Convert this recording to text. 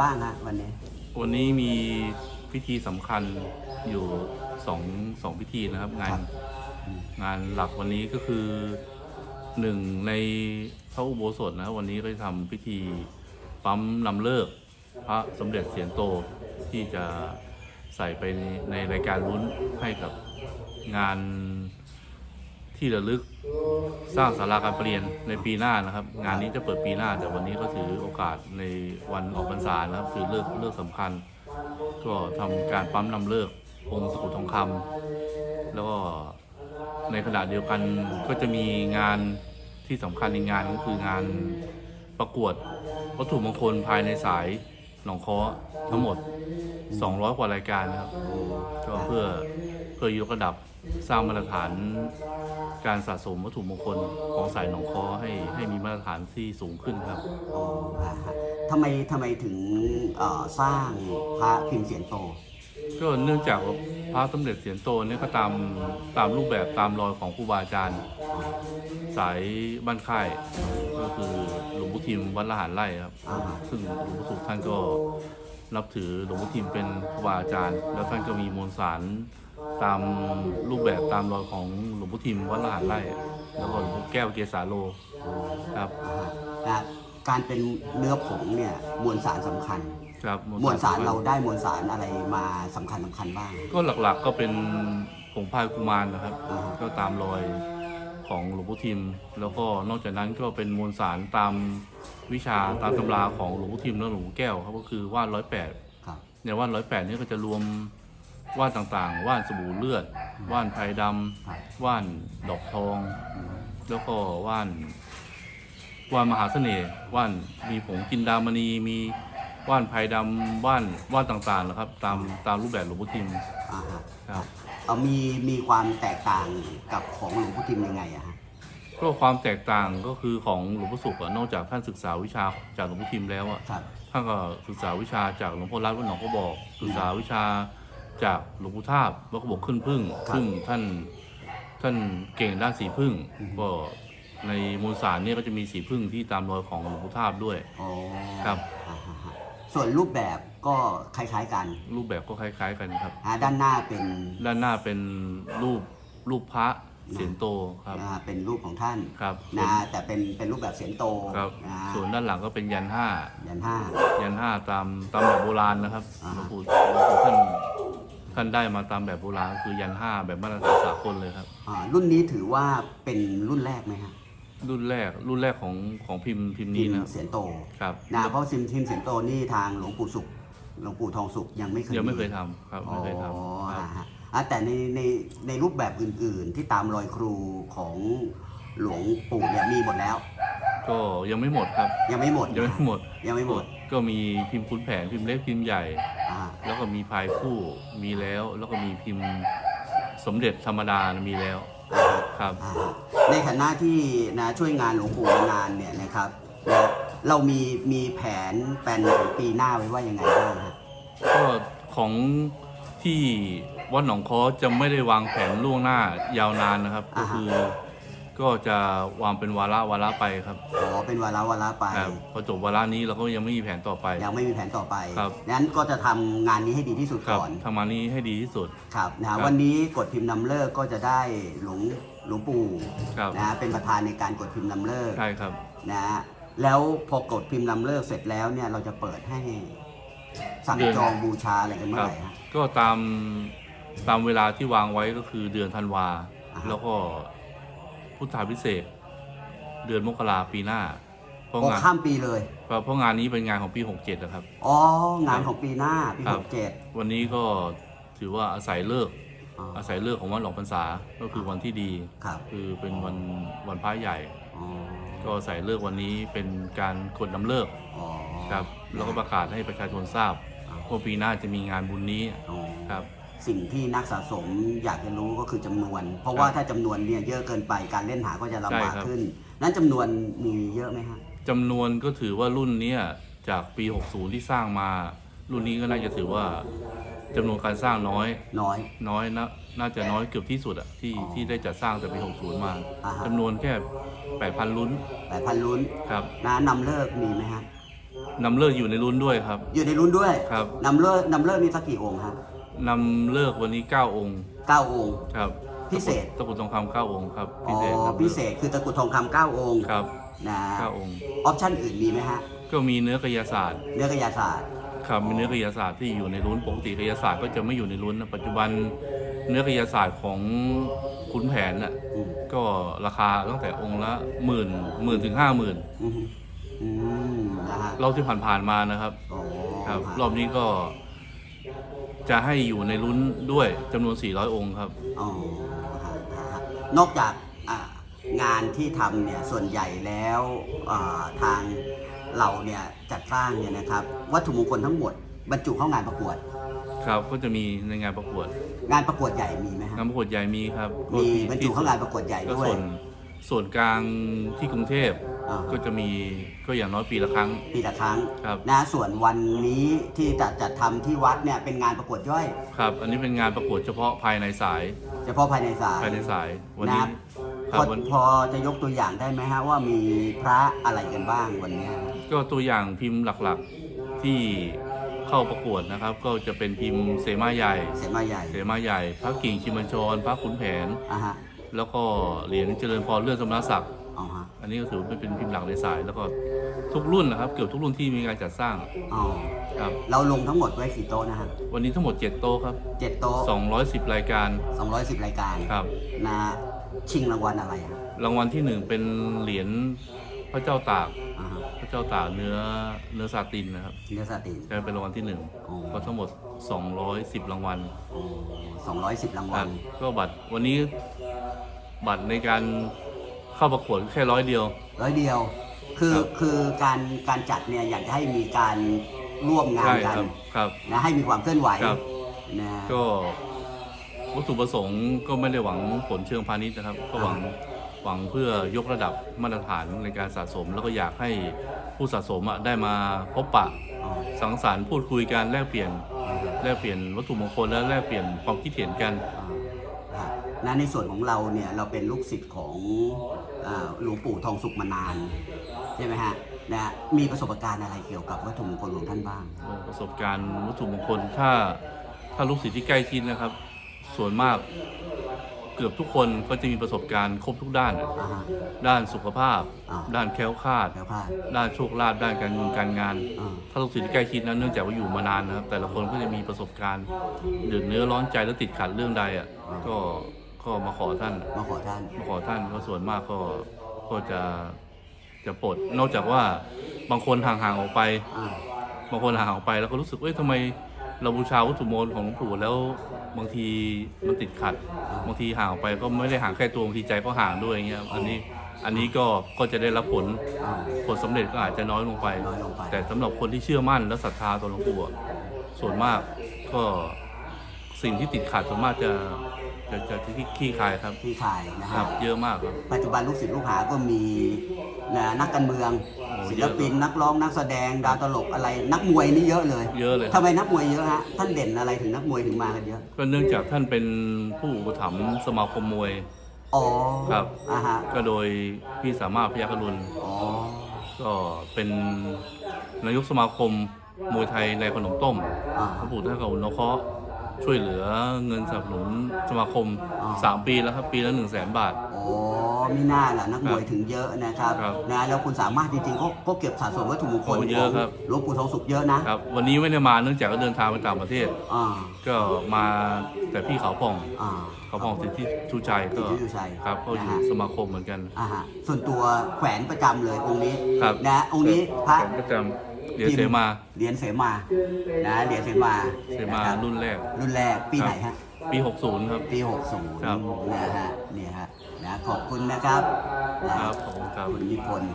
บ้างฮะวันนี้ วันนี้มีพิธีสำคัญอยู่สองสองพิธีนะครับงานครับอืม งานหลักวันนี้ก็คือหนึ่งในพระอุโบสถนะครับวันนี้ก็จะทำพิธีปั๊มนำเลิกพระสมเด็จเสียนโตที่จะใส่ไปในในรายการลุ้นให้กับงาน ที่ระลึกสร้างศาลาการประเรียนในปีหน้านะครับ งานนี้จะเปิดปีหน้า แต่วันนี้ก็ถือโอกาสในวันออกพรรษานะครับคือเลิกเลิกสำคัญ ก็ทำการปั๊มนำเลิกองค์สกุลทองคำแล้วก็ในขณะเดียวกันก็จะมีงานที่สำคัญอีกงานก็คืองานประกวดวัตถุมงคลภายในสายหนองค้อทั้งหมด 200 กว่ารายการนะครับก็เพื่อ พื่อยกระดับสร้างมาตรฐานการสะสมวัตถุมงคลของสายหนองค้อให้ให้มีมาตรฐานที่สูงขึ้นครับ อ๋อฮะฮะทำไมทำไมถึงเอ่อสร้างพระพิมพ์เสียนโต ก็เนื่องจากว่าพระสมเด็จเสียนโตเนี่ยก็ตามตามรูปแบบตามรอยของครูบาอาจารย์ สายบ้านค่ายก็คือหลวงพ่ทิมวัดละหารไร่ครับ อ่าฮะ ซึ่งหลวงพ่อสุขท่านก็นับถือหลวงพ่ทิมเป็นครูบาอาจารย์ แล้วท่านก็มีมวลสาร ตามรูปแบบตามรอยของหลวงพ่ทิมวัดละหารไร่แล้วก็หลวงพ่อแก้วเกษาโลครับอ่าฮะนะการเป็นเนื้อผงเนี่ยมวลสารสำคัญ ครับมวลสารเราได้มวลสารอะไรมาสำคัญสำคัญบ้าง ก็หลักๆก็เป็นผงพายกุมารนะครับ อ่าฮะ ก็ตามรอยของหลวงพ่ทิม แล้วก็นอกจากนั้นก็เป็นมวลสารตามวิชาตามตำราของหลวงพ่ทิมและหลวงพ่อแก้วครับก็คือว่านร้อยแปด ครับ ในว่านร้อยแปดนี่ก็จะรวม ว่านต่างๆ ว่านสบู่เลือด ว่านไพรดครับำว่านดอกทอง แล้วก็ว่านว่านมหาเสน่ห์ว่านมีผงกินดามณีมีว่านไพรดำว่านว่านต่างๆนะครับ ตามตามรูปแบบหลวงพ่ทิมอ่าฮะครับ เอามีมีความแตกต่างกับของหลวงพ่ทิมยังไงอะฮะก็ความแตกต่างก็คือของหลวงพ่อสุขอะนอกจากท่านศึกษาวิชาจากหลวงพ่อทิมแล้วอะครับ ท่านก็ศึกษาวิชาจากหลวงพ่อรัตน์วัดหนองก็บอกศึกษาวิชา จากหลวงปู่ทาบวัดกระบอกขึ้นพึ่งครับซึ่งท่านท่านเก่งด้านสีพึ่งอืม ก็ในมูลสารเนี่ยก็จะมีสีพึ่งที่ตามรอยของหลวงปู่ทาบด้วย อ๋อครับ อ่าฮะฮะส่วนรูปแบบก็คล้ายๆกันรูปแบบก็คล้ายๆ กันครับ อ่าด้านหน้าเป็นด้านหน้าเป็นรูปรูปพระเสียนโตครับอ่าเป็นรูปของท่านครับส่วนะนแต่เป็นเป็นรูปแบบเสียนโตครับ นะส่วนด้านหลังก็เป็นยันห้า ยันห้า ยันห้าตามตามแบบโบราณนะครับอ่าหลวงปู่หลวงปู่ท่าน ท่านได้มาตามแบบโบราณคือยันห้าแบบมาตรฐานสากลเลยครับ อ่ารุ่นนี้ถือว่าเป็นรุ่นแรกไหมฮะรุ่นแรกรุ่นแรกของของพิมพ์พิมพ์พินี้มนะพ์เสียนโตครับนะเพราะซิมพิมพ์เสียนโตนี่ทางหลวงปู่สุขหลวงปู่ทองสุขยังไม่เคยยังไม่เคยทำครับอ๋อไม่เคยทำคอ่ารับ ฮะอะแต่ในในในรูปแบบอื่นๆ ที่ตามรอยครูของหลวงปู่เนี่ยมีหมดแล้ว ก็ยังไม่หมดครับ ยังไม่หมดยังไม่หมด ยังไม่หมด ก็มีพิมพ์คุ้นแผงพิมพ์เล็กพิมพ์ใหญ่ อ่าแล้วก็มีพายคู่มีแล้ว แล้วก็มีพิมพ์สมเด็จธรรมดามีแล้วอ่าฮะครับ อ่าฮะในฐานะที่นะช่วยงานหลวงปู่มานานเนี่ยนะครับนะเรามีมีแผนแปลนของปีหน้าไว้ว่ายังไงบ้างฮะก็ของที่วัดหนองคอจะไม่ได้วางแผนล่วงหน้ายาวนานนะครับ ก็คือ ก็จะวางเป็นวาระวาระไปครับอ๋อเป็นวาระวาระไป ครับพอจบวาระนี้เราก็ยังไม่มีแผนต่อไป ยังไม่มีแผนต่อไปครับงั้นก็จะทำงานนี้ให้ดีที่สุดครับก่อน ทำงานนี้ให้ดีที่สุด ครับนะครัฮะบวันนี้กดพิมพ์นำเลิกก็จะได้หลวงหลวงปู่ครับ นะฮะเป็นประธานในการกดพิมพ์นำเลิกใช่ครับ นะฮะแล้วพอกดพิมพ์นำเลิกเสร็จแล้วเนี่ยเราจะเปิดให้สั่งเดือนจองบูชาอะไรกันเมื่คอรับ ไหร่ฮะ ก็ตามตามเวลาที่วางไว้ก็คือเดือนธันวาอ่าฮะ แล้วก็ พุทธาพิเศษกเดือนมกราปีหน้าเพราะโอ้งานข้ามปีเลยเพราะงานนี้เป็นงานของปี67นะครับ อ๋อ งานของปีหน้า ปีครัหบกเจ็ดวันนี้ก็ถือว่าอาศัยเลิกษ์อ๋ออาศัยเลิกษ์ของวันหลอกพรรษาก็คือวันที่ดี ครับคือเป็นวันวันพระใหญ่ อ๋อก็อาศัยเลิกษ์วันนี้เป็นการกดนำเลิกษ์อ๋อครับแล้วก็ประกาศให้ประชาชนทราบว่าปีหน้าจะมีงานบุญนี้อ๋อครับ สิ่งที่นักสะสมอยากจะรู้ก็คือจำนวน เพราะว่าครับถ้าจำนวนเนี่ยเยอะเกินไปการเล่นหาก็จะลำบากใช่ครับ ขึ้น นั้นจำนวนมีเยอะไหมฮะจำนวนก็ถือว่ารุ่นเนี้ยจากปี 60 ที่สร้างมา รุ่นนี้ก็น่าจะถือว่าจำนวนการสร้างน้อย น้อย น้อยนะน่าจะน้อยเกือบที่สุดอะที่อ๋อที่ได้จัดสร้างแต่ปี 60 มาอ่าฮะ จำนวนแค่ 8,000 ลุ้นแปดพันลุ้นครับนะนำเลิกมีไหมฮะนำเลิกอยู่ในรุ่นด้วยครับ อยู่ในรุ่นด้วยครับ นำเลิกนำเลิกนี่สักกี่องค์ครับ นำเลิกวันนี้ 9 องค์เก้าองค์ ครับพิเศษ ตะกรุดทองคำเก้าองค์ครับอ๋พิอเศษครับพิเศษคือตะกรุดทองคำเก้าองค์ครับนะเก้าองค์ ออปชั่นอื่นมีไหมฮะก็มีเนื้อกายศาสตร์เนื้อกายศาสตร์ ครับมีเนื้อกายศาสตร์ที่อยู่ในรุ่นปกติกายศาสตร์ก็จะไม่อยู่ในรุ่นนะปัจจุบันเนื้อกายศาสตร์ของขุนแผนน่ะอืมก็ราคาตั้งแต่องค์ละหมื่นหมื่นถึงห้าหมื่นอืมอืมนะฮะรอบที่ผ่านๆมานะครับโอ้ครับฮะรอบนี้ก็ จะให้อยู่ในรุ่นด้วยจำนวน 400 องค์ครับ อ๋อฮะฮะฮะนอกจากอ่างานที่ทำเนี่ยส่วนใหญ่แล้วอ่าทางเราเนี่ยจัดสร้างเนี่ยนะครับวัตถุมงคลทั้งหมดบรรจุเข้างานประกวด ครับก็จะมีในงานประกวด งานประกวดใหญ่มีไหมฮะงานประกวดใหญ่มีครับมีที่บรรจุที่เข้างานประกวดใหญ่ก็ด้วยส่วนส่วนกลางที่กรุงเทพอ่าก็จะมีก็อย่างน้อยปีละครั้ง ปีละครั้งครับ นะส่วนวันนี้ที่จะจัดทำที่วัดเนี่ยเป็นงานประกวดย่อย ครับ อันนี้เป็นงานประกวดเฉพาะภายในสายเฉพาะภายในศาลภายในสายวันนี้นะคพรัอบวันพอจะยกตัวอย่างได้ไหมฮะว่ามีพระอะไรกันบ้างวันเนี้ยก็ตัวอย่างพิมพ์หลักๆที่เข้าประกวดนะครับ ก็จะเป็นพิมพ์เสมาใหญ่ เสมาใหญ่เสมาใหญ่ พระกิ่งชิมจรพระขุนแผน อะฮะแล้วก็เหรียญเจริญพรเลื่อนสมณศักดิ์ อ๋อฮะอันนี้ก็ถือว่าเป็นพิมพ์หลักในสาย แล้วก็ทุกรุ่นนะครับ เกือบทุกรุ่นที่มีการจัดสร้างอ๋อครับ เราลงทั้งหมดไว้กี่โต๊ะนะฮะวันนี้ทั้งหมด 7 โต๊ะครับ เจ็ดโต๊ะ210 รายการ210รายการครับ นะชิงรางวัลอะไรฮะรางวัลที่หนึ่งเป็นเหรียญพระเจ้าตาก อ่าฮะพระเจ้าตากเนื้อเนื้อซาตินนะครับเนื้อสติน จะเป็นรางวัลที่หนึ่งอ๋อ ก็ทั้งหมด 210 รางวัลโอ้210รางควัรัลบก็บัตรวันนี้บัตรในการ เข้าประกวดแค่ร้อยเดียว ร้อยเดียว คือครับ คือการการจัดเนี่ยอยากจะให้มีการร่วมงานใช่กันครับครับ นะให้มีความเคลื่อนไหวครับ นะ ก็วัตถุประสงค์ก็ไม่ได้หวังผลเชิงพาณิชย์นะครับ ก็หวังหวังเพื่อยกระดับมาตรฐานในการสะสม แล้วก็อยากให้ผู้สะสมอะได้มาพบปะอ๋อ สังสรรค์พูดคุยกันแลกเปลี่ยน แลกเปลี่ยนวัตถุมงคลและแลกเปลี่ยนความคิดเห็นกัน อ่านะในส่วนของเราเนี่ยเราเป็นลูกศิษย์ของอ่า หลวงปู่ทองสุขมานานใช่ไหมฮะนะมีประสบการณ์อะไรเกี่ยวกับวัตถุมงคลของท่านบ้าง ประสบการณ์วัตถุมงคลถ้าถ้าลูกศิษย์ที่ใกล้ชิดนะครับ ส่วนมากเกือบทุกคนก็จะมีประสบการณ์ครบทุกด้าน อ่าฮะ ด้านสุขภาพ อ่า ด้านแคล้วคลาด แล้วพลาด ด้านโชคลาภด้านการเงินการงาน อ่า ถ้าลูกศิษย์ที่ใกล้ชิดนั้นเนื่องจากว่าอยู่มานานนะครับ แต่ละคนก็จะมีประสบการณ์เดือดเนื้อร้อนใจแล้วติดขัดเรื่องใดอะก็ ก็มาขอท่าน มาขอท่าน มาขอท่านก็ส่วนมากก็ก็จะจะปลดนอกจากว่าบางคนห่างๆออกไปอ่าบางคนห่างออกไปแล้วก็รู้สึกเอ้ยทำไมเราบูชาวัตถุมงคลของหลวงปู่แล้วบางทีมันติดขัด บางทีห่างออกไปก็ไม่ได้ห่างแค่ตัวบางทีใจก็ห่างด้วยอย่างเงี้ยอันนี้อันนี้ก็ก็จะได้รับผลอ่า ผลสำเร็จก็อาจจะน้อยลงไป น้อยลงไป แต่สำหรับคนที่เชื่อมั่นและศรัทธาต่อหลวงปู่อะส่วนมากก็ สิ่งที่ติดขัดส่วนมากจะจะจะที่ขี้คายครับที่ขายนะคฮะรับเยอะมากครับ ปัจจุบันลูกศิษย์ลูกหาก็มีนะนักการเมือง โอ้ศิเยลอะปิน นักร้องนักแสดงดาวตลกอะไร นักมวยนี่เยอะเลยเยอะเลยทำไมนักมวยเยอะฮะท่านเด่นอะไรถึงนักมวยถึงมากันเยอะก็เนื่องจากท่านเป็นผู้อุปถัมภ์สมาคมมวย อ๋อครับ อ่าฮะก็โดยพี่สามารถพยัคฆรุณอ๋อก็เป็นนายกสมาคมมวยไทยในขนมต้มอ่าหลวงปู่ท่านก็อนุเคราะห์ ช่วยเหลือเงินสนับสนุนสมาคมอ่าสามปีแล้วครับ ปีละหนึ่งแสนบาทอ๋อมีหน้าล่ะนักมวยถึงเยอะนะครับครับนะแล้วคุณสามารถจริงๆก็ก็เก็บสะสมวัตถุมงคลโอ้เยอะครับ หลวงปู่ทองสุขเยอะนะครับ วันนี้ไม่ได้มาเนื่องจากก็เดินทางไปต่างประเทศ อ่าก็มาแต่พี่เขาวผ่อง อ่า เขาวผ่องสิทธิชูชัยก็สิทธิชูชัยครับก็อยู่นะฮะ สมาคมเหมือนกัน อ่าฮะส่วนตัวแขวนประจำเลยองค์นี้ครับ นะองค์นี้พระผมก็จำ เหรียญเสมา เหรียญเสมานะเหรียญเสมาเสมาะคบรุ่นแรก รุ่นแรกปีไหนฮะ ปี 60 ครับ ปี 60ครับ นะฮะเนี่ยฮะนะขอบคุณนะครับนะครับขอบคุณครับ คุณนิพนธ์